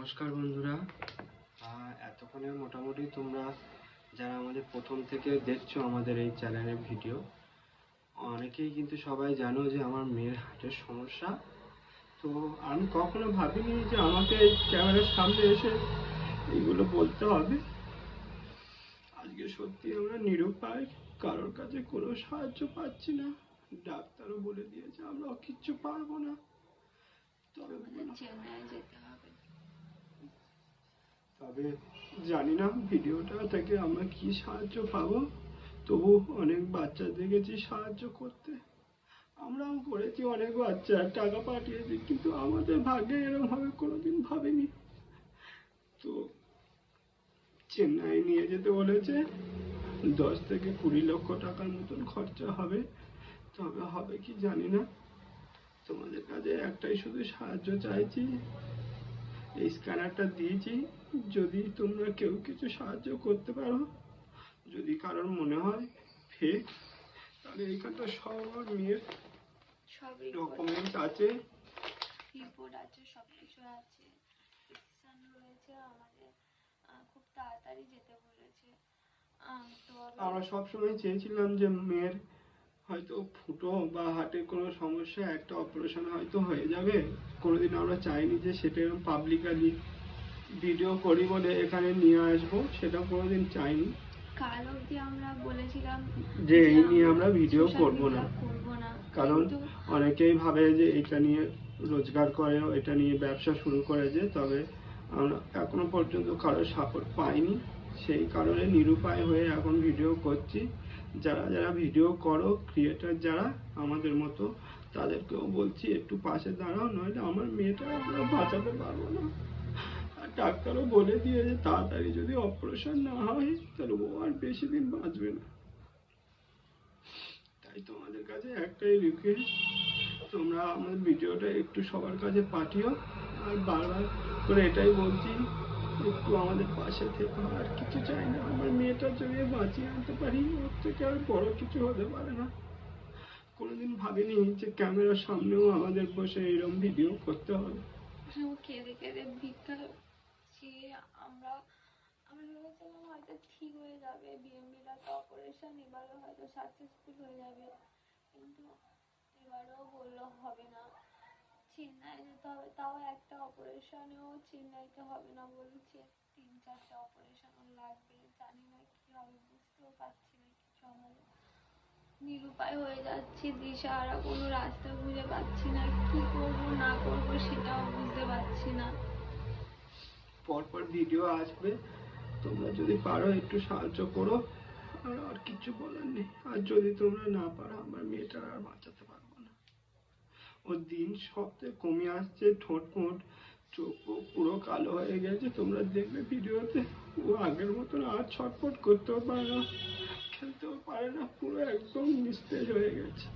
নমস্কার বন্ধুরা। আহ, এতক্ষণে মোটামুটি তোমরা যারা আমাদের প্রথম থেকে দেখছ আমাদের এই চ্যানেলের ভিডিও অনেকেই কিন্তু সবাই জানো যে আমার মেয়ের হার্টের সমস্যা। তো আমি কখনো ভাবিনি যে আমাকে এই ক্যামেরার সামনে এসে এইগুলো বলতে হবে। আজকে সত্যি আমরা নিরুপায় কারোর কাছে কোনো সাহায্য পাচ্ছি না। ডাক্তারও বলে দিয়েছে আমরা কিচ্ছু পারব না। তবে চেন্নাই যেতে হবে। তবে জানি না ভিডিওটা থেকে আমরা কি সাহায্য পাবো। তবু অনেক বাচ্চা দেখেছি সাহায্য করতে। আমরাও করেছি অনেক বাচ্চা, টাকা পাঠিয়েছি, কিন্তু আমাদের ভাগ্যে এরকম হবে কোনোদিন ভাবিনি। তো চেন্নাই নিয়ে যেতে বলেছে। দশ থেকে কুড়ি লক্ষ টাকার মতন খরচা হবে। তবে হবে কি জানি না। তোমাদের কাছে একটাই শুধু সাহায্য চাইছি এই স্ক্যানারটা দিয়েছি যদি তোমরা কেউ কিছু সাহায্য করতে পারো যদি কারোর মনে হয় ফেক তাহলে এইখানটা সব আমার মেয়ের সব ডকুমেন্ট আছে। রিপোর্ট আছে সব কিছু আছে রয়েছে আমাদের। খুব তাড়াতাড়ি যেতে বলেছে। তো আমরা সবসময় চেয়েছিলাম যে মেয়ের হয়তো ফুটো বা হার্টের কোনো সমস্যা একটা অপারেশন হয়তো হয়ে যাবে। কোনোদিন আমরা চাইনি যে সেটা এরকম পাবলিকালি ভিডিও করি বলে এখানে নিয়ে আসব সেটা কোনোদিন চাইনি। কাল অবধি আমরা বলেছিলাম যে এই নিয়ে আমরা ভিডিও করব না। করব না। কারণ অনেকেই ভাবে যে এটা নিয়ে রোজগার করে এটা নিয়ে ব্যবসা শুরু করেছে তবে আমরা এখনও পর্যন্ত কারোর সাপোর্ট পাইনি। সেই কারণে নিরুপায় হয়ে এখন ভিডিও করছি। যারা যারা ভিডিও করো ক্রিয়েটার যারা আমাদের মতো, তাদেরকেও বলছি, একটু পাশে দাঁড়াও, নইলে আমার মেয়েটা আমরা বাঁচাতে পারব না। আর ডাক্তারও বলে দিয়েছে তাড়াতাড়ি যদি অপারেশন না হয়, তাহলে ও আর বেশি দিন বাঁচবে না। তাই তোমাদের কাছে একটাই রিকোয়েস্ট তোমরা আমার ভিডিওটা একটু সবার কাছে পাঠিও। আর বারবার করে এটাই বলছি একটু আমাদের পাশে থেকে, আর কিছু চাই না। আমার মেয়েটা যদি বাঁচিয়ে আনতে পারি, ওর থেকে আর বড় কিছু হতে পারে না। কোনোদিন ভাবিনি যে ক্যামেরার সামনেও আমাদের বসে এরকম ভিডিও করতে হবে। কেঁদে কেঁদে ভিক্ষা আমরা আমরা ভেবেছিলাম হয়তো ঠিক হয়ে যাবে বিএমবিটা তো অপারেশন এবারও হয়তো সাকসেসফুল হয়ে যাবে। কিন্তু এবারেও বলল হবে না। চেন্নাই যেতে হবে তাও একটা অপারেশনেও চেন্নাইতে হবে না বলছে তিন চারটে অপারেশন লাগবে। জানি না কি হবে, বুঝতেও পারছি না কিছু আমাদের। নিরুপায় হয়ে যাচ্ছি দিশাহারা কোনো রাস্তা খুঁজে পাচ্ছি না। কি করব, না করব সেটাও বুঝতে পারছি না। পরপর ভিডিও আসবে। তোমরা যদি পারো, একটু সাহায্য করো। আর আর কিছু বলার নেই। আর যদি তোমরা না পারো, আমার মেয়েটা আর বাঁচাতে পারব না। ও দিন সপ্তাহে কমে আসছে, ঠোঁট মোট চোখ পুরো কালো হয়ে গেছে। তোমরা দেখবে ভিডিওতে ও আগের মতন আর ছটফট করতেও পারে না, খেলতেও পারে না, পুরো একদম নিস্তেজ হয়ে গেছে।